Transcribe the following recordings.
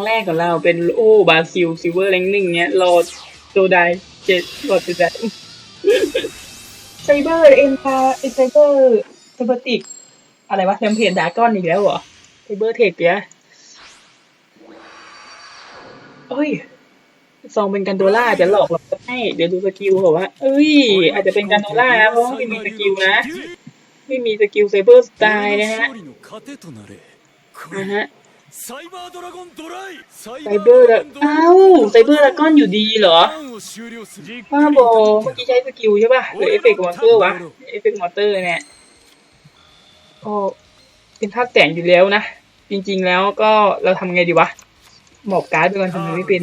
งแรกของเราเป็นโอบาซิลซิลเวอร์แรงหนึ่งเนี้ยรอโจไดเจ็ดรอโจไดไซเบอร์เอ็นพาไซเบอร์ไซเบอร์ติกอะไรวะแรมเพจดากอนอีกแล้วเหรอไซเบอร์เทคเนี่ยเอ้ยซองเป็นกันโดล่าจะหลอกเราให้ เดี๋ยวดูสกิลเหรอว่า เอ้ย อาจจะเป็นกันโดล่านะเพราะว่าไม่มีสกิลนะ ไม่มีสกิลไซเบอร์สไตล์นะฮะนะฮะ ไซเบอร์ดะอ้าวไซเบอร์ดะก้อนอยู่ดีเหรอบ้าบอเมื่อกี้ใช้สกิลใช่ป่ะหรือเอฟเฟกต์มอเตอร์วะเอฟเฟกต์มอเตอร์เนี่ยก็เป็นท่าแต่งอยู่แล้วนะ จริง ๆแล้วก็เราทำไงดีวะหมอกการ์ดไปก่อนทำไมไม่เป็น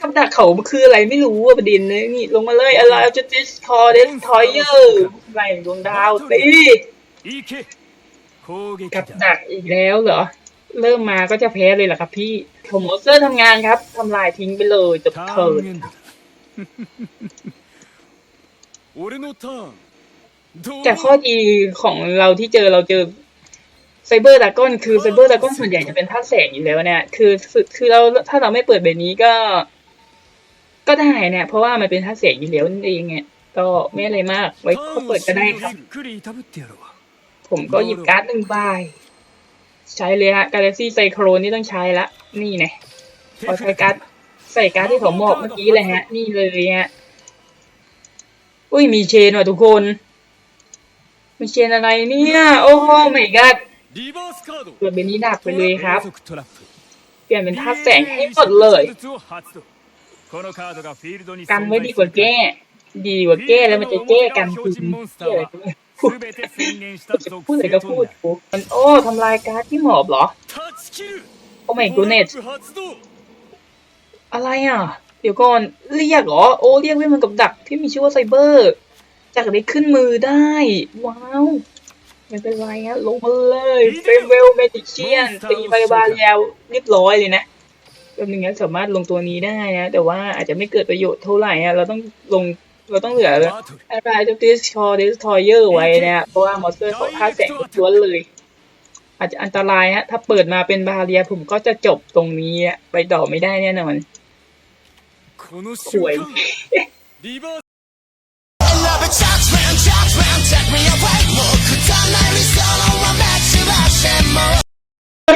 คำดักเขามันคืออะไรไม่รู้ว่ะประเด็นเลยนี่ลงมาเลยอะไรจะดิสคอร์เดนทอยเยอร์ไหลดวงดาวตี กับดักอีกแล้วเหรอ เริ่มมาก็จะแพ้เลยเหรอครับพี่ผมออสเซอร์ทำงานครับทำลายทิ้งไปเลยจบเถิดแต่ข้อดีของเราที่เจอเราเจอไซเบอร์ดากอนคือไซเบอร์ดากอนส่วนใหญ่จะเป็นท่าแสงอยู่แล้วเนี่ย คือคือเราถ้าเราไม่เปิดแบบนี้ก็ ก็ได้เนี่ย เพราะว่ามันเป็นท่าแสงอยู่แล้วนั่นเองเนี่ยก็ไม่อะไรมาก ไว้ก็เปิดก็ได้ครับ ผมก็หยิบการ์ดหนึ่งใบใช้เลยฮะกาแล็กซี่ไซโครนนี่ต้องใช้ละนี่ไงพอใช้การ์ดใส่การ์ดที่ผมบอกเมื่อกี้เลยฮะ นี่เลยฮะอุ้ยมีเชนว่ะทุกคน มีเชนอะไรเนี่ย โอ้โหไม่กัดเปลี่ยนเป็นนี้นักไปเลยครับ เปลี่ยนเป็นท่าแสงให้หมดเลยกันไว้ดีกว่าแก้ ดีกว่าแก้แล้วมันจะแก้กันคุณ พูดอะไรก็พูดปุ๊มันโอ้ทำลายการ์ดที่หมอบเหรอ โอ้ไม่กูเนตอะไรอะ เดี๋ยวก่อน เรียกเหรอ โอ้เรียกเวทมันกับดักที่มีชื่อว่าไซเบอร์ จากได้ขึ้นมือได้ ว้าวไม่เป็นไรฮะลงมาเลยเฟเวลเมติเชียนตีไปบาเรียวเรียบร้อยเลยนะแบบนึงนี้สามารถลงตัวนี้ได้นะ แต่ว่าอาจจะไม่เกิดประโยชน์เท่าไหร่ฮะเราต้องลง เราต้องเหลือแอดไลท์ทูดิสคอร์ดิสทอร์เยอร์ไว้นะเพราะว่ามอสเตอร์เขาพาแสงล้วนเลย อาจจะอันตรายฮะ ถ้าเปิดมาเป็นบาเรียผมก็จะจบตรงนี้ไปต่อไม่ได้แน่นอนสวย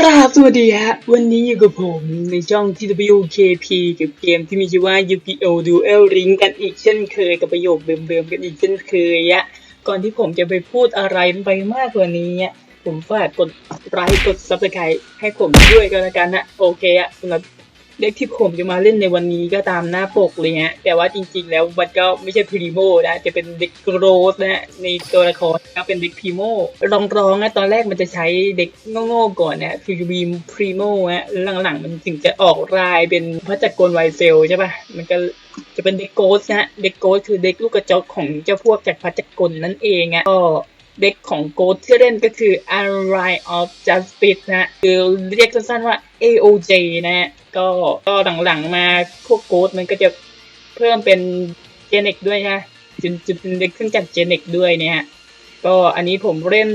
ครับสวัสดีฮะ วันนี้อยู่กับผมในช่อง TWKP กับเกมที่มีชื่อว่า Yu-Gi-Oh! Duel Ring กันอีกเช่นเคยกับประโยคเดิมๆกันอีกเช่นเคยอะก่อนที่ผมจะไปพูดอะไรไปมากกว่านี้อะผมฝากกดไลค์กด Subscribe ให้ผมด้วยกันละกันนะโอเคอะสำหรับ เด็กที่ผมจะมาเล่นในวันนี้ก็ตามหน้าปกเลยฮะแต่ว่าจริง ๆ แล้วมันก็ไม่ใช่พรีโมนะจะเป็นเด็กโกรสนะฮะในตัวละครก็เป็นเด็กพรีโมลองรองๆนะตอนแรกมันจะใช้เด็กโง่ๆก่อนนะฟิลบีมพรีโมฮะหลังๆ มันถึงจะออกรายเป็นพระจักรกลไวเซลใช่ปะมันก็จะเป็นเด็กโกสนะฮะเด็กโกสคือเด็กลูกกระจอกของเจ้าพวกจากพระจักรกลนั่นเองอะก็ เด็กของโกดที่เล่นก็คือ Ally of Justice นะคือเรียกสั้นๆว่า AOJ นะ ก็ก็หลังๆมาพวกโกดมันก็จะเพิ่มเป็นเจเนกด้วยนะจนจนเป็นเด็กขึ้นจากเจเนกด้วยเนี่ยก็อันนี้ผมเล่น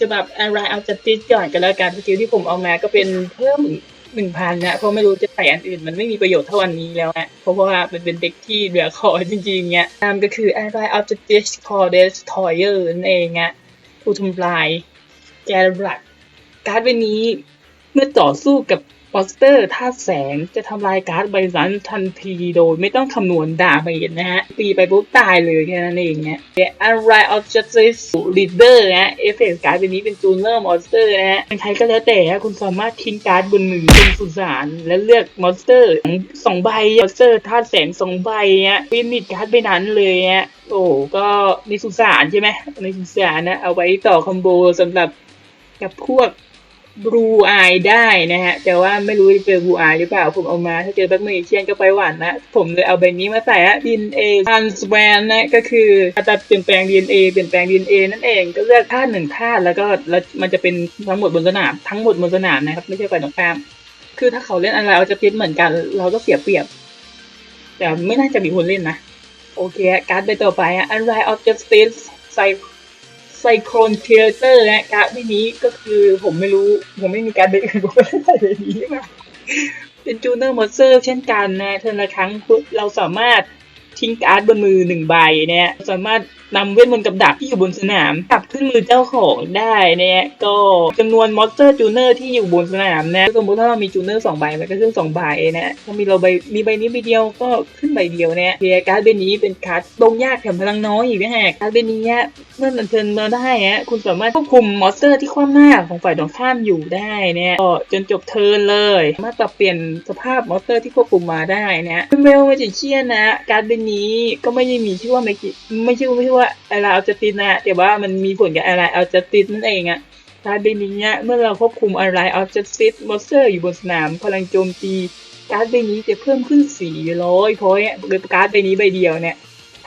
ฉบับ Ally of Justice ก่อนกันแล้วกันสกิลที่ผมเอามาก็เป็นเพิ่มหนึ่งพันนะ เพราะไม่รู้จะใส่อันอื่นมันไม่มีประโยชน์เท่าอันนี้แล้วนะ เพราะว่ามันเป็นเด็กที่เหลือคอจริงๆเนี่ยนามก็คือ Ally of Justice Core Destroyer นั่นเองอะผู้ทำลายแกนหลักการ์ดใบนี้เมื่อต่อสู้กับ มอสเตอร์ท่าตุแสงจะทำลายการ์ดใบนั้นทันทีโดยไม่ต้องคำนวณดาเมจนะฮะ ตีไปปุ๊บตายเลยแค่นั้นเองเนี่ยแต่ Ally of Justice Leader นะเอฟเฟกต์การ์ดใบนี้เป็นจูเนอร์มอนสเตอร์นะฮะเป็นใครก็แล้วแต่ฮะคุณสามารถทิ้งการ์ดบนมือบนสุสานและเลือกมอนสเตอร์สองใบมอนสเตอร์ท่าตุแสงสองใบฮะฟินิชการ์ดใบนั้นเลยฮะโอ้ก็ในสุสานใช่ไหมในสุสานนะเอาไว้ต่อคอมโบสำหรับกับพวก บลูอายได้นะฮะ แต่ว่าไม่รู้จะเจอบลูอายหรือเปล่า ผมเอามา ถ้าเจอแบ็คเมย์เชียนก็ไปหวานนะ ผมเลยเอาใบนี้มาใส่ฮะ DNA transfer นะ ก็คืออัตราเปลี่ยนแปลง DNA เปลี่ยนแปลง DNA นั่นเอง ก็เลือกธาตุหนึ่งธาตุแล้วก็แล้วมันจะเป็นทั้งหมดบนสนาม ทั้งหมดบนสนามนะครับ ไม่ใช่ฝ่ายตรงข้าม คือถ้าเขาเล่นอะไรเอาจะพิษเหมือนกัน เราก็เสียเปรียบ แต่ไม่น่าจะมีคนเล่นนะ โอเค การ์ดใบต่อไปอะ Unrise of Justice ไซ ไซโครนเทเตอร์และการ์ดใบนี้ก็คือผมไม่รู้ ผมไม่มีการ์ดใบอื่นผมไม่ได้ใส่ใบนี้มาเป็นจูเนอร์มอสเตอร์เช่นกันนะเทอร์ละครั้งเราสามารถทิ้งการ์ดบนมือหนึ่งใบเนี่ยสามารถ นำเวทมนต์กับดักที่อยู่บนสนามกลับขึ้นมือเจ้าของได้เนี่ยก็จำนวนมอนสเตอร์จูเนอร์ที่อยู่บนสนามนะสมมติถ้าเรามีจูเนอร์สองใบมันก็ขึ้นสองใบนะถ้ามีเราใบมีใบนี้ใบเดียวก็ขึ้นใบเดียวเนี่ยเพียการ์ดใบนี้เป็นการ์ดลงยากแถมพลังน้อยอีกนะฮะการ์ดใบนี้เนี่ยเมื่อมันเทิร์นมาได้ฮะคุณสามารถควบคุมมอนสเตอร์ที่คว่ำหน้าของฝ่ายตรงข้ามอยู่ได้เนี่ยก็จนจบเทิร์นเลยสามารถปรับเปลี่ยนสภาพมอนสเตอร์ที่ควบคุมมาได้นะเป็นเวลมาจิเชียนนะการ์ดใบนี้ก็ไม่ได้มีชื่อว่าไม่ไม่ชื่อไม่ชื่อว่าอะไรเอาจตินนะแต่ว่ามันมีผลกับอะไรเอาจตินนั่นเองอะการ์ดใบนี้เนี่ยเมื่อเราควบคุมอะไรเอาจติดมอสเตอร์อยู่บนสนาม พลังโจมตีการ์ดใบนี้จะเพิ่มขึ้น400เพราะเนี่ยการ์ดใบนี้ใบเดียวเนี่ย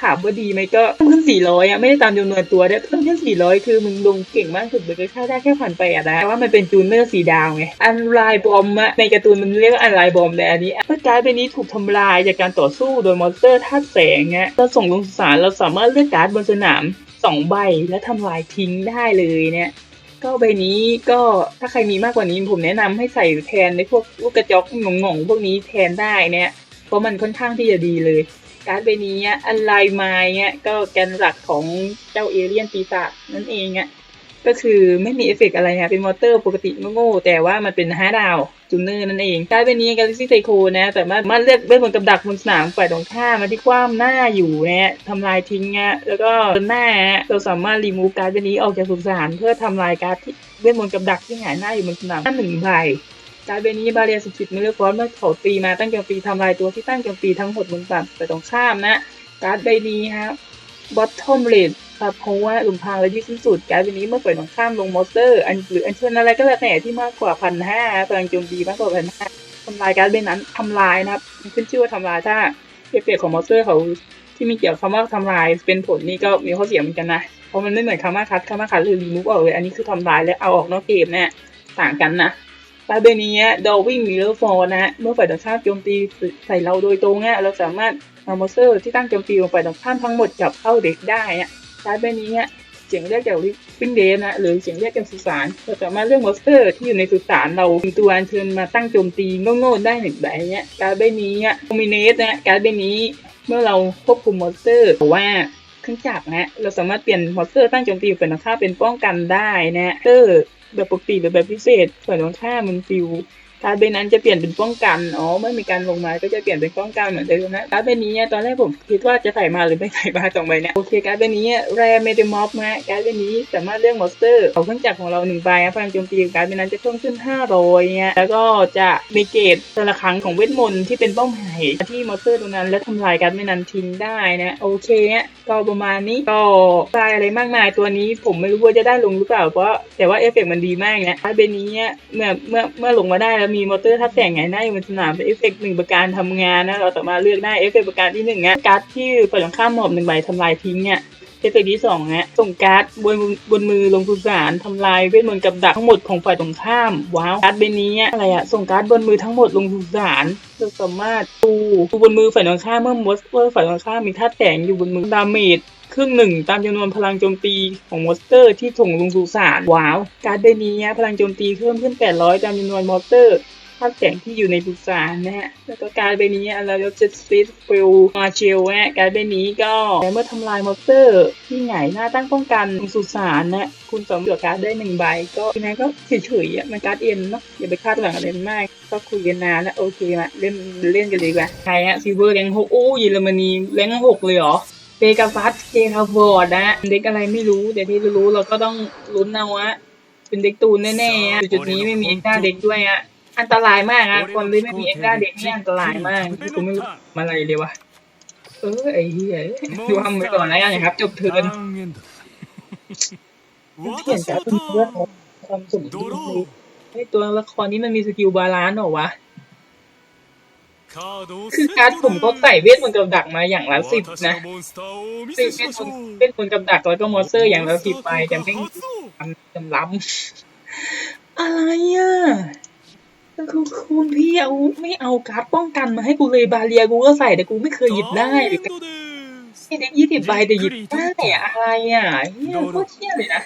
ถามว่าดีไหมก็เพิ่มขึ้น 400อะไม่ได้ตามจำนวนตัวเนี่ยเพิ่มขึ้น 400 คือมึงลงเก่งมากสุดเลยก็แค่ได้แค่พันแปดนะแต่ว่ามันเป็นจูนเนอร์สีดาวไงอันไลบอมอะในการ์ตูนมันเรียกว่าอันไลบอมแต่อันนี้เมื่อการ์ดใบนี้ถูกทำลายจากการต่อสู้โดยมอนสเตอร์ธาตุแสงเงี้ยเราส่งลงสารเราสามารถเลือกการ์ดบนสนามสองใบและทำลายทิ้งได้เลยเนี่ยก็ใบนี้ก็ถ้าใครมีมากกว่านี้ผมแนะนำให้ใส่แทนในพวกลูกกระจอกงงๆพวกนี้แทนได้เนี่ยเพราะมันค่อนข้างที่จะดีเลย การใบนี้อันไลน์ไม้เนี่ยก็แกนหลักของเจ้าเอเลี่ยนปีศาจนั่นเองอะก็คือไม่มีเอฟเฟกต์อะไรอะเป็นมอเตอร์ปกติโง่แต่ว่ามันเป็นห้าดาวจูเนอร์นั่นเองการ์ดใบนี้กาลิซี่ไซโคนะแต่ว่ามันเลือกเวทมนต์กับดักบนสนามฝ่ายตรงข้ามมาที่คว้ามหน้าอยู่นี่ทำลายทิ้งอะแล้วก็หน้าเราสามารถรีมูฟการ์ดใบนี้ออกจากสุสานเพื่อทำลายการ์ดที่เวทมนต์กับดักที่หงายหน้าอยู่บนสนามหน้าหนึ่งใบ การเบนี้บาเรียสิบสิบมิเลอร์ฟอสเมื่อเขาตีมาตั้งโจมตีทำลายตัวที่ตั้งโจมตีทั้งหมดบนฝั่งแต่ตรงข้ามนะ การ์ดใบนี้ครับบอททอมเลดครับเพราะว่าหลุมพรางและที่สิ้นสุดการ์ดใบนี้เมื่อฝ่ายตรงข้ามลงมอสเตอร์อันหรืออันเชิญอะไรก็แล้วแต่ที่มากกว่าพันห้าพลังโจมตีมากกว่าพันห้าทำลายการ์ดใบนั้นทำลายนะครับขึ้นชื่อว่าทำลายถ้าเอฟเฟกของมอสเตอร์เขาที่มีเกี่ยวกับคำว่าทำลายเป็นผลนี่ก็มีข้อเสียเหมือนกันนะเพราะมันไม่เหมือนคำว่าคัดคำว่าคัดหรือรีมูฟออกเลยอันนี้คือทำลายและเอาออกนอกเกมเนี่ยต่างกันนะ ตาเบนี้ดอวิ่งมิเลอร์ฟอร์นะเมื่อฝ่ายตรงข้ามโจมตีใส่เราโดยตรงเนี่ยเราสามารถเอามอเตอร์ที่ตั้งโจมตีของฝ่ายตรงข้ามทั้งหมดกลับเข้าเด็กได้อะตาเบนี้เสียงเรียกจากวิ่งเดนนะหรือเสียงเรียกจากสุสานเราสามารถเลือกมอสเตอร์ที่อยู่ในสุสานเราเป็นตัวอัญเชิญมาตั้งโจมตีโง่ๆได้หนึ่งใบเนี่ยการเบนี้โดมิเนตนะการเบนี้เมื่อเราควบคุมมอสเตอร์แต่ว่าเครื่องจักรนะเราสามารถเปลี่ยนมอสเตอร์ตั้งโจมตีฝ่ายตรงข้าเป็นป้องกันได้นะเตอร์ แบบปกติหรือแบบพิเศษฝ่ายตรงข้ามมันฟิว การ์ดใบนั้นจะเปลี่ยนเป็นป้องกัน อ๋อ เมื่อมีการลงมาก็จะเปลี่ยนเป็นป้องกันเหมือนเดิมนะการ์ดใบนี้ตอนแรกผมคิดว่าจะใส่มาหรือไม่ใส่มาสองใบเนี่ย โอเคการ์ดใบนี้แรเมเดมอฟนะการ์ดใบนี้สามารถเลือกมอนสเตอร์เอาเครื่องจักรของเราหนึ่งใบนะพลังโจมตีของการ์ดใบนั้นจะเพิ่มขึ้น500เนี่ยแล้วก็จะมีเกตแต่ละครั้งของเวทมนต์ที่เป็นเป้าหมายที่มอนสเตอร์ตรงนั้น และทำลายการ์ดใบนั้นทิ้งได้นะโอเคเนี่ยก็ประมาณนี้ก็ได้อะไรมากมายตัวนี้ผมไม่รู้ว่าจะได้ลงหรือเปล่าเพราะแต่ว่าเอฟเฟกต์มันดีมากนะการ์ดใบนี้เนี่ยเมื่อเมื่อเมื่อลงมาได้แล้วมีมอเตอร์ทับแสงไงหน้าอยู่บนสนามเอฟเฟกต์หนึ่งประการทำงานนะเราสามารถเลือกได้เอฟเฟกต์ประการที่หนึ่งนะการ์ดที่ฝ่ายตรงข้ามหมอบหนึ่งใบทำลายทิ้งเนี่ยเอฟเฟกต์ที่สองนะส่งการ์ดบนบนมือลงสุสานทำลายเวทมนต์กับดักทั้งหมดของฝ่ายตรงข้ามว้าวการ์ดใบนี้เนี่ยอะไรอะส่งการ์ดบนมือทั้งหมดลงสุสานเราสามารถดูดูบนมือฝ่ายตรงข้ามเมื่อมอสเตอร์ฝ่ายตรงข้ามมีธาตุแสงอยู่บนมือดาเมจ ครึ่งหนึ่งตามจำนวนพลังโจมตีของมอนสเตอร์ที่ส่งลงสู่สารว้าว การ์ดนี้เนี่ยพลังโจมตีเพิ่มขึ้น 800 ตามจำนวนมอนสเตอร์ภาพแสงที่อยู่ในสุสานนะฮะ แล้วก็การ์ดใบนี้เราจะจะซิสฟิลมาเชลนะการ์ดใบนี้ก็เมื่อทำลายมอสเตอร์ ที่ไหนหน้าตั้งป้องกันสุสานนะ คุณสมเหลือการได้หนึ่งใบ ก็ยังไงก็เฉยๆอะมันการ์ดเอ็นเนาะอย่าไปคาดหวังอะไรมาก ก็คุยกันนานแล้วโอเคมาเล่นเล่นกันเลยดีกว่าใครฮะซิเวอร์แรงหกโอ้เยอรมนีแรงหกเลยเหรอ เกกาฟัสเกทาวอร์ดนะเด็กอะไรไม่รู้แต่ที่รู้เราก็ต้องลุ้นเอาอะเป็นเด็กตูนแน่ๆอะจุดนี้ไม่มีเอ็กซ์ด้าเด็กด้วยอะอันตรายมากอะคนที่ไม่มีเอ็กซ์ด้าเด็กนี่อันตรายมากกูไม่รู้มาอะไรเลยวะเออไอ้เหี้ยดูทำไปก่อนนะกันครับ จบเทินเขียนจากเพื่อนความสมดุลไอ้ตัวละครนี้มันมีสกิลบาลานซ์หรอวะ คือการผมก็ใส่เวทมนต์กับดักมาอย่างละสิบนะซึ่เวทมนต์เวทมนต์กับดักแล้วก็มอสเตอร์อย่างละสิบไปแต่แม่งจำล้ำอะไรอะคือคุณพี่เอาไม่เอาการ์ดป้องกันมาให้กูเลยบาเรียกูก็ใส่แต่กูไม่เคยหยิบได้ไอ้เด็กยี่สิบใบแต่หยิบได้อะไรอะเฮียโคตรเที่ยเลยนะ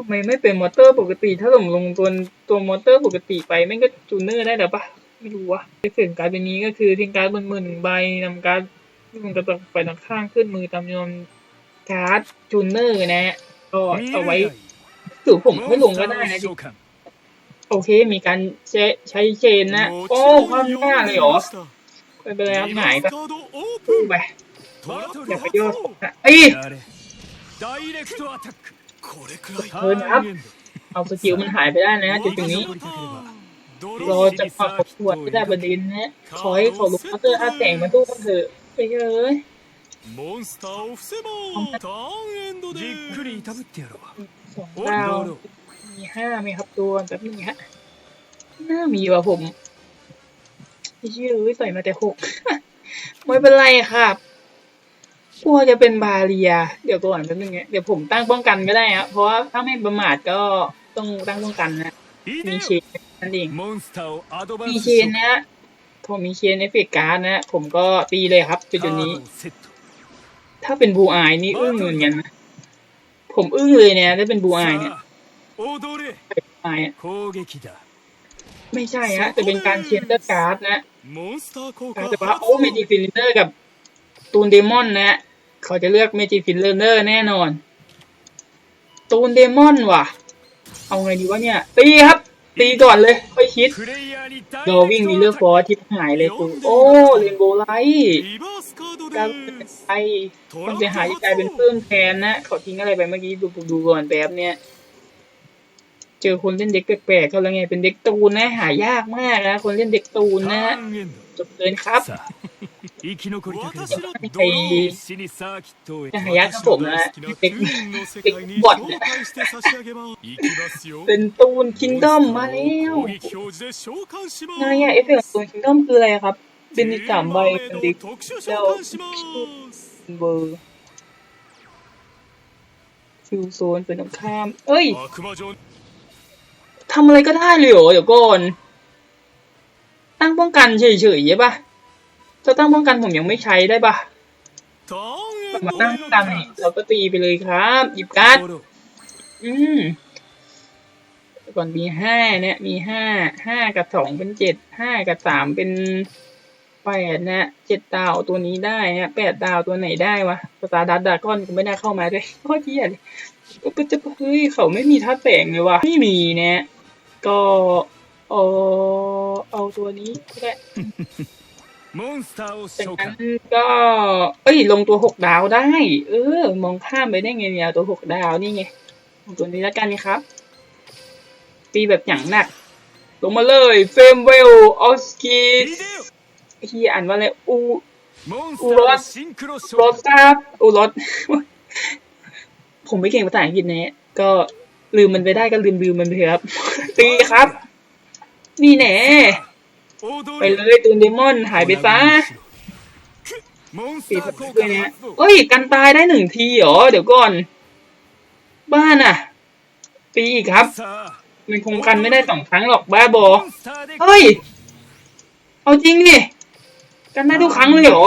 ทำไมไม่เป็นมอเตอร์ปกติ ถ้าผมลงตัวตัวมอเตอร์ปกติไปแม่งก็จูเนอร์ได้หรอปะไม่รู้วะเอฟเฟกต์การ์ดเป็นนี้ก็คือทิ้งการ์ดหมื่นๆใบนำการ์ดมันจะต้องไปทางข้างขึ้นมือตามจำนวนการ์ดจูเนอร์นะก็เอาไว้ถือผมไม่ลงก็ได้นะโอเค มีการใช้เชนนะ โอ้ความหน้าเลยเหรอไปไปแล้วหายก็ไปอย่าไปโยนนะอ้ เทิร์นอัพเอาสกิลมันหายไปได้นะจุดตรงนี้รอจะฝักขวดที่ได้บดินนะคอยห้ขอลุกมาเตอร์อาแสงมาตู้กันเถอะไปเลยモอスターを伏せばターンエンドでじっくりいたぶってやろดาวมีห้าไหมครับตัวแบบนี้ฮะน่ามีว่ะผมไม่ชื่อใส่มาแต่หกไม่เป็นไรครับ กลัวจะเป็นบาเรีย เดี๋ยวก่อนแป๊บนึงเนี่ยเดี๋ยวผมตั้งป้องกันก็ได้ครับเพราะว่าถ้าไม่ประมาทก็ต้องตั้งป้องกันนะ มีเชนนั่นเอง มีเชนนะผมมีเชนเอฟเฟกการ์ดนะ ผมก็ตีเลยครับจนดจุนี้ ถ้าเป็นบูอายนี่อึ้งเหมือนกันนะผมอึ้งเลยเนี่ยถ้าเป็นบูอายเนี่ยไอไม่ใช่ฮะจะเป็นการเชนเตอร์การ์ดนะแต่ว่าโอ้เมจิกซิลิเตอร์กับตูนเดมอนนะ เขาจะเลือกเมจิฟินเลนเนอร์แน่นอน ตูนเดมอนว่ะ เอาไงดีวะเนี่ย ตีครับ ตีก่อนเลย ค่คิดโดวิ่งมีเลือกฟอร์ทิพหายเลยตูโอ้เรนโบไลท์กลายเป็นไอคนเสียหายกลายเป็นเพื่อมแทนนะเขาทิ้งอะไรไปเมื่อกี้ดูดูก่อนแป๊บเนี่ยเจอคนเล่นเด็กแปลกๆก็แล้วไงเป็นเด็กตูนนะหายากมากนะคนเล่นเด็กตูนนะ จบเลยนครับไอ้りたくないドローン死にサーキットへ私の大好きな運の世界に紹介して差し上げます行きますよเป็นตูนคิงดอมมาแล้ว攻撃表示で召喚しますนายอะเอ้เฟกต์ตูนคิงดอมคืออะไรครับ เป็นอีกสามใบเป็นดิกแล้วเบอร์ฟิวโซนเป็นตรงข้าม เอ้ยทำอะไรก็ได้เลยเหรอเดี๋ยวก่อน ตั้งป้องกันเฉยๆใช่ปะจะตั้งป้องกันผมยังไม่ใช้ได้ปะมาตั้งป้งกันเราก็ตีไปเลยครับ หยิบการ์ดอืมก่อนมีห้าเนี่ยมีห้าห้ากับสองเป็นเจ็ดห้ากับสามเป็นแปดนะเจ็ดดาวตัวนี้ได้นะแปดดาวตัวไหนได้วะสตาร์ดัตดาก้อนกูไม่ได้เข้ามาด้วยโคตรเหี้ยเลยจะเฮ้ยเขาไม่มีท่าแสงเลยวะไม่มีนะก็ อ๋อเอาตัวนี้ก็ได้มอนสเตอร์จากันก็เอ้ยลงตัวหกดาวได้ เออ มองข้ามไปได้ไงเนี่ยตัวหกดาวนี่ไงตัวนี้แล้วกันนะครับปีแบบอย่างหนัก ลงมาเลยเฟมเวลออสกิสเฮียอ่านว่าอะไรอูอูรสรสซาบอูรอสผมไม่เก่งภาษาอังกฤษนะก็ลืมมันไปได้ก็ลืมลืมมันไปครับตีครับ นี่แน่ไปเลยตูนเดมอนหายไปซะปิดด้วยนะเอ้ย กันตายได้หนึ่งทีเหรอ เดี๋ยวก่อน บ้านอะ ปีอีกครับ มันคงกันไม่ได้สองครั้งหรอกบ้าบอ เฮ้ย เอาจริงดิกันได้ทุกครั้งเลยเหรอ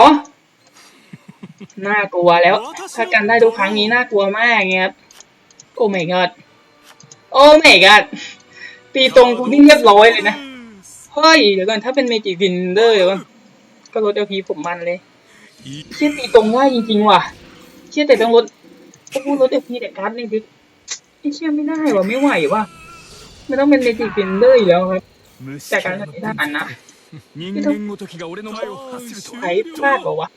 น่ากลัวแล้ว ถ้ากันได้ทุกครั้งนี้น่ากลัวมากเงี้ยครับโอ้ my god โอ้ my god ตีตรงกูนี่เรียบร้อยเลยนะเฮ้ยเดี๋ยวก่อนถ้าเป็นเมจิกดินเดอร์เดี๋ยวก่อนก็ลดเอลพีผมมันเลยเชี่ยตีตรงได้จริงๆว่ะเชี่ยแต่ต้องลดโอ้โหลดเอลพีแต่การ์ดนี่คือเชี่ยไม่ได้ว่ะไม่ไหวว่ะไม่ต้องเป็นเมจิกดินเดอร์อีแล้วครับแต่การ์ดไม่ได้อันนะที่ต้องใช้พลาดเปล่าวะ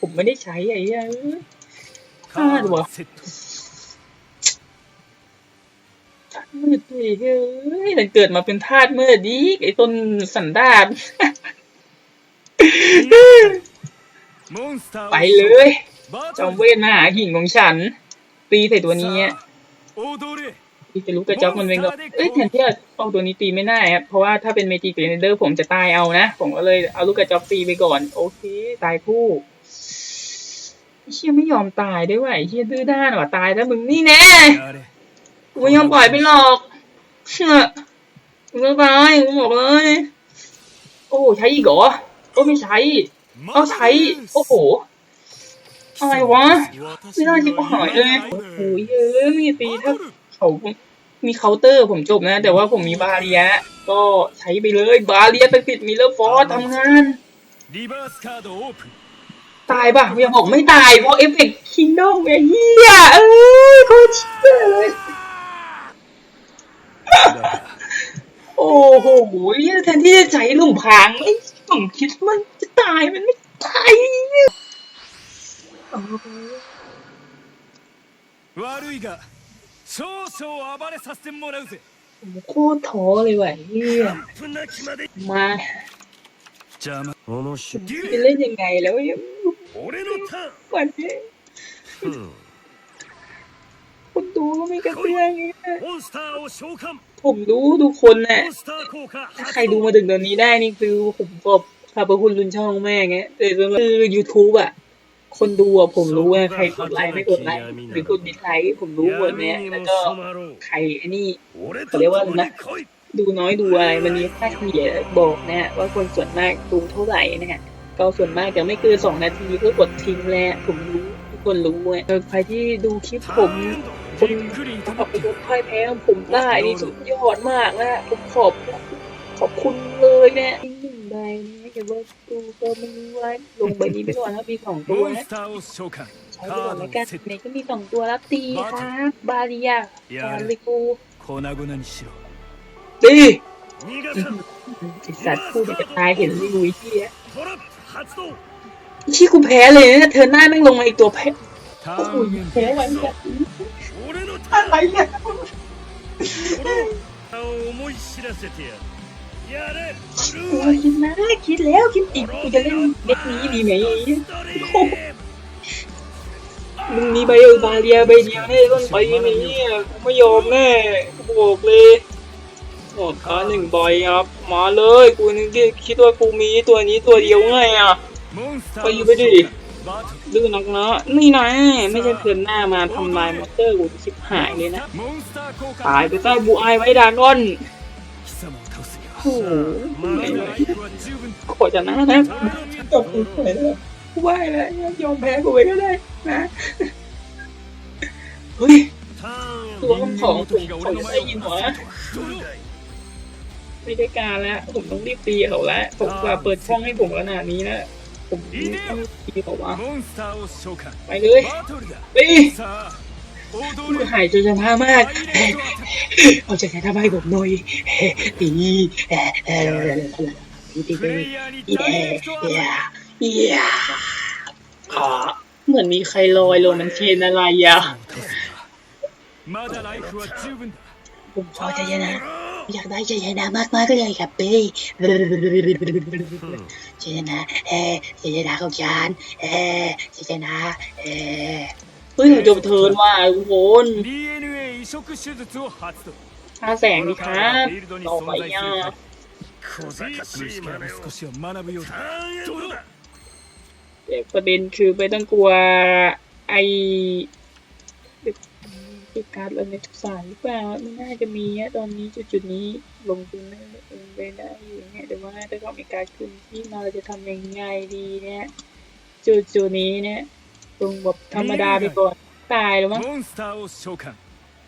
ผมไม่ได้ใช้ไอ้เพลาดว่ะ มืดดิเฮ้ยมันเกิดมาเป็นทาสมืดดิไอ้ต้นสันดาบไปเลย จอมเวทมาหาหิ่งของฉัน ตีใส่ตัวนี้อีจะรู้กระจอกมันเองก็เอ้ยแทนที่จะเอาตัวนี้ตีไม่ได้ครับ เพราะว่าถ้าเป็นเมจิกเรนเดอร์ผมจะตายเอานะ ผมก็เลยเอาลูกกระจอกตีไปก่อน โอเค ตายคู่เชี่ยไม่ยอมตายได้ไหว่ะเชี่ยดื้อด้านว่ะตายแล้วมึงนี่แน่ กูมยังปล่อยไม่หรอกเชื่อมึงก็ตายกูบอกเลย โอ้ใช้อีกเหรอโอ้ไม่ใช้เอาใช้ โอ้โห อะไรวะ ไม่ได้ชิบหายเลยโอ้โหเยอะมีปีถ้าเขามีเคาน์เตอร์ผมจบนะ แต่ว่าผมมีบาเรีย ก็ใช้ไปเลยบาเรียเป็นปิดมิเลอร์ฟอร์ทำงานตายป่ะยังบอกไม่ตายเพราะเอฟเฟกต์คิงดอมไอ้เหี้ยเอ้ยโคตรเชื่อเลย โอ้โหแทนที่จะใจหลุ่มพรางไอ้ผมคิดมันจะตายมันไม่ตายโอ้โห 悪いが少々暴れさせてもらうぜ ผมโคตรท้อเลยว่ะเฮีย ふなきまで มา 邪魔面白 จะเล่นยังไงแล้วเนี่ย 俺のターン วันนี้ คนดูก็มีกระเตื้องเงี้ยผมดูทุกคนเนี่ยถ้าใครดูมาถึงตอนนี้ได้นี่คือผมขอบขอบคุณรุ่นช่องแม่เงี้ยแต่คือ YouTube อะ คนดูอะผมรู้ว่าใครกดไลค์ไม่กดไลค์หรือกดดิสไลค์ผมรู้หมดเนี้ยแล้วก็ใครอันนี้เขาเรียกว่านะดูน้อยดูอะไรมันมีค่าเฉลี่ยบอกเนี่ยว่าคนส่วนมากดูเท่าไหร่นะฮะก็ส่วนมากจะไม่เกินสองนาทีก็กดทิ้งแล้วผมรู้ทุกคนรู้เลยใครที่ดูคลิปผม คุณขอบคุณพ่ายแพ้ของผมได้นี่สุดยอดมากนะผมขอบขอบคุณเลยเนี่ยหนึ่งใบนะอย่าว่าดูก็ไม่รู้ว่าลงใบนี้ไปก่อนนะมีสองตัวนะใช้ไปก่อนแล้วกันในก็มีสองตัวแล้วตีค่ะบาลียาบาริกูตีสัตว์พูดจะตายเห็นไม่รู้ที่อะที่กูแพ้เลยนะเธอหน้าแม่งลงมาอีกตัวแพ้โอ้โหแพ้ไว้แบบน อะไรเนี่ยเอามุยชิาเซเตียやれคิดนะคิดแล้วคิดอีกกูจะเล่นเด็กนี้ดีไหมมึงมีใบเอวบาเลียใบเดียวแน่ต้นไปไหมเนี่ยไม่ยอมแน่กูบอกเลยโอ้ขาหนึ่งใบครับ มาเลยกูนึกคิดว่ากูมีตัวนี้ตัวเดียวไงอะไปอยู่ไปดิ ดื้อนักเนาะนี่นะไม่ใช่เพื่อนหน้ามาทำลายมอเตอร์กูชิบหายเลยนะตายไปใต้บูไอไว้ดานอนโอ้โหโคตรจะน่านะจบเลยกูไหวแล้วยอมแพ้กูไปก็ได้นะเฮ้ยตัวของถุงผมได้ยินหัวไม่ได้การแล้ว ผมต้องรีบตีเขาแล้วผมกว่าเปิดช่องให้ผมขนาดนี้แล้ว ผมดีบอกว่าไปเลยไปคุณหายจนจะพามาก เอาใจใส่ทำไมผมหน่อยตีตีตีตีเอียเหมือนมีใครลอยลงมันเทนอะไรอะผมขอใจเย็นนะ อยากได้ชัยชนะมากๆเลยครับพี่ชันะเออชัยชนะของฉันเออชัยชนะเออเฮ้ยผมจบเทิร์นว่ะทุกคนห้าแสงดีครับต่อไปย่าแต่ประเด็นคือไปต้องกลัวไอ คือการลงในทุกสายหรือเปล่าไม่น่าจะมีนะตอนนี้จุดๆนี้ลงทุนนั่ไปได้อยู่เนี่ยแต่ว่าถ้าเขามีการขึ้นที่มาเราจะทำยังไงดีเนี่ยจุดๆนี้เนี่ยลงแบบธรรมดาไปก่อนตายหรือมั้ง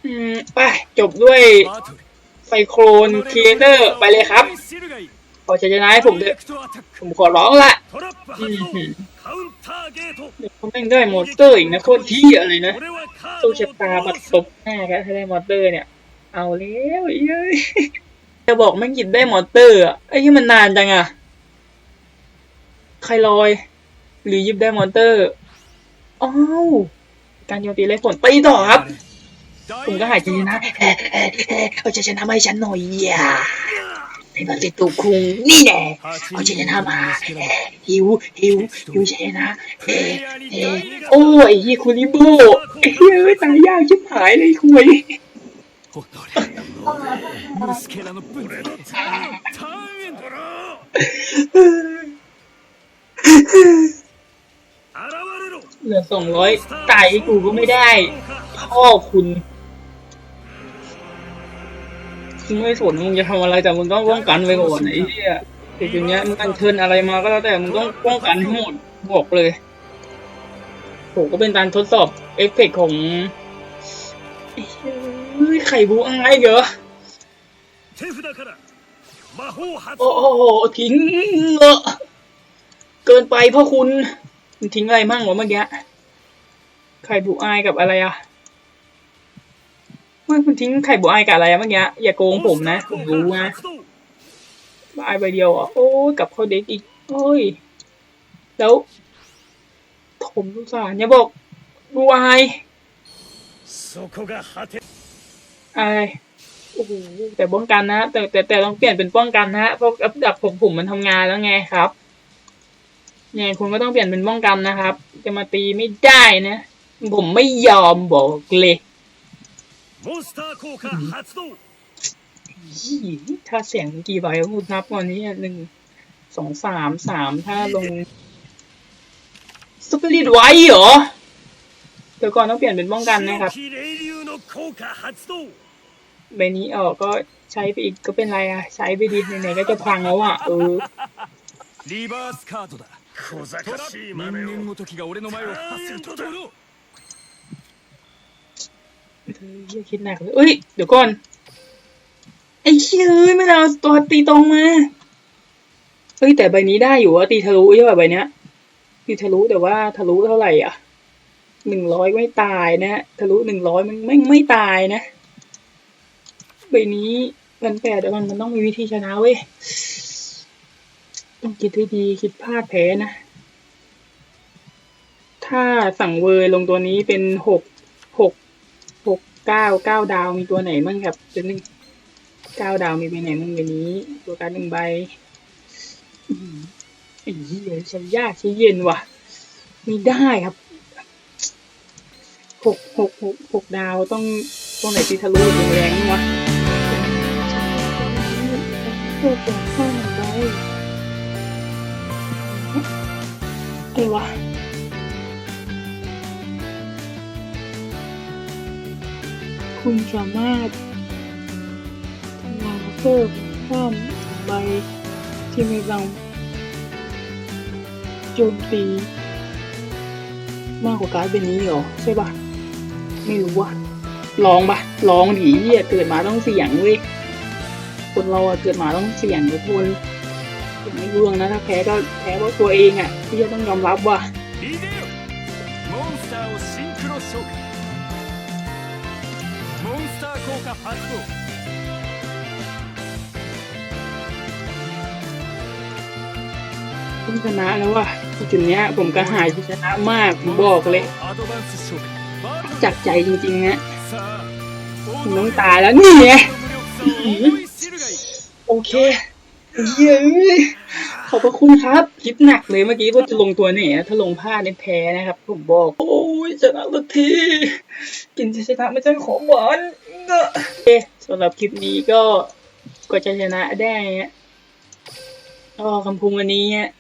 อืมไปจบด้วยไฟโครนครีเเตอร์ไปเลยครับขอชจะนายผมเถอะผมขอร้องละเดี๋ยวแม่งได้มดเตอร์อีกนะโคตรที่อะไรนะ สู้เชตามาตบหน้ากันถ้าได้มอเตอร์เนี่ย เอาแล้วเย้ยจะบอกไม่หยิบได้มอเตอร์อะไอ้ที่มันนานจังอะใครลอย หรือยิบได้มอเตอร์อ้าวการโยนตีไรฝนตีต่อครับผมก็หายใจนะเอาจะชนะไม่ฉันหน่อยอย่า เราจะตัวคุงนี่แน่เอาชัยชนะมาหิวหิวหิวชัยชนะเอเอโอ้ยยี่คุณิโบเฮ้ยตายยากชิบหายเลยคุยเหลือสองร้อยไก่กูก็ไม่ได้ พ่อคุณ มึงไม่สนมึงจะทำอะไรแต่มึงต้องป้องกันไว้ก่อนไอ้เหี้ยเด็อย่างเงี้ยมึงตั้เชิญอะไรมาก็แล้วแต่มึงต้องป้องกันให้หมดบอกเลยโหก็เป็นการทดสอบเอฟเฟกของไข่บูอ้ายเหรอโอ้โหทิ้งเงอะเกินไปพ่อคุณ ทิ้งอะไรมั่งวะเมื่อกี้ไข่บูอ้ายกับอะไรอะ ไม่คุณทิ้งไข่บัวไอกับอะไรเมื่อกี้อย่าโกงผมนะผมรู้นะบายใบเดียวอะโอ้ยกับเขาเด็กอีกโอ้ย แล้วผมรู้สารเนี่ยบอกดูไอไอโอ้โหแต่ป้องกันนะแต่แต่แต่ต้องเปลี่ยนเป็นป้องกันนะเพราะดับผมผมมันทำงานแล้วไงครับเนี่ยคุณก็ต้องเปลี่ยนเป็นป้องกันนะครับ จะมาตีไม่ได้นะ ผมไม่ยอมบอกเลย モンスター効果発動 อี้ถ้าเสียงกี่ใบวะคุณนับวันนี้อ่ะหนึ่งสองสามสามถ้าลงสปิริตไว้เหรอ เดี๋ยวก่อนต้องเปลี่ยนเป็นป้องกันนะครับ 強き霊流の効果発動 ใบนี้ออกก็ใช้ไปอีกก็เป็นไรอ่ะ ใช้ไปดีไหนๆก็จะพังแล้วอ่ะ เออ リバースカードだ小賢しい人真似を間ごときが俺の前を走るところ เอออย่าคิดหนักเลยเอ้ย เดี๋ยวก่อน ไอ้เชื่ยเอ้ยไม่เอาตัวตีตรงมาเฮ้ยแต่ใบนี้ได้อยู่ว่าตีทะลุใช่ป่ะใบเนี้ยตีทะลุแต่ว่าทะลุเท่าไหร่อะหนึ่งร้อยไม่ตายนะทะลุหนึ่งร้อยมันไม่ไม่ตายนะ ใบนี้มันแปดแต่มันมันต้องมีวิธีชนะเว้ยต้องคิดให้ดีคิดพลาดแพ้นะ ถ้าสั่งเวอร์ลงตัวนี้เป็นหกหก เก้าเก้าดาวมีตัวไหนบ้างครับเดี๋ยวหนึ่งเก้าดาวมีใบไหนบ้างใบนี้ ตัวการหนึ่งใบอืมไอ้เหี้ยใช้ยากใช้เย็นว่ะม่ได้ครับหกหกหกหกดาวต้องตัวไหนตีทะลุถึงแรงๆวะเพื่อเป็นข้างใบอะไรวะ คุณสามารถทำงานเพิ่มข้ามใบที่มีกำโจมตีมากกว่าการเป็นนี้หรอ ใช่ปะไม่รู้ว่าลองปะลองดีเกิดมาต้องเสี่ยงเว้ยคนเราอะเกิดมาต้องเสี่ยงทุกคนไม่ร่วงนะถ้าแพ้ก็แพ้เพราะตัวเองอะที่จะต้องยอมรับว่า モンスターをシンクロ召喚モンスター効果発動 ผมชนะแล้วว่ะจุดเนี้ย ผมกระหายที่ชนะมากผมบอกเลย アドバンス召喚バトル จากใจจริงๆฮะ さあ ผมต้องตายแล้วนี่ไง 無力さを思い知るがいい โอเคเย้ย ขอบพระคุณครับคิดหนักเลยเมื่อกี้ว่าจะลงตัวไหนถ้าลงพลาเนี่ยแพ้นะครับ ผมบอก โอ้ยชนะสักที กินชนะไม่ใช่ของหวานเนอะสำหรับคลิปนี้ก็ก็จะชนะได้ฮะก็คำพูดวันนี้ฮะ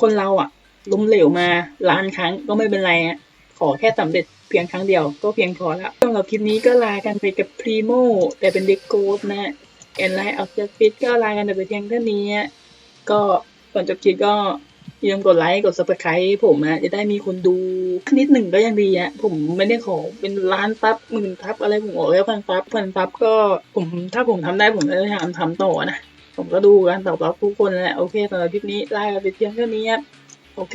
คนเราอะล้มเหลวมาล้านครั้งก็ไม่เป็นไรฮะขอแค่สำเร็จเพียงครั้งเดียวก็เพียงพอแล้วสำหรับคลิปนี้ก็ลากันไปกับพรีโมแต่เป็นเด็กโกดนะแอนไลน์ออกจากฟิตก็ลากันแต่เพียงเท่านี้ ก็ก่อนจบคลิปก็อย่าลืมกดไลค์กดซับสไครต์ผมนะจะได้มีคนดูนิดหนึ่งก็ยังดีอะผมไม่ได้ขอเป็นล้านซับหมื่นซับอะไรผมขอแค่พันซับพันซับก็ผมถ้าผมทำได้ผมจะพยายามทำต่อนะผมก็ดูกันตอบรับทุกคนแหละโอเคสำหรับคลิปนี้ไลฟ์ไปเพียงเท่านี้ครับโอเค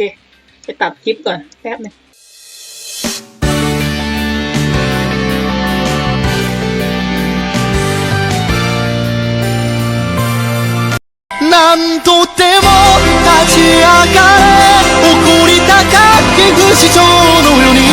ไปตัดคลิปก่อนแป๊บหนึง 何度ても立ち上がれ。怒り高き不死鳥のように。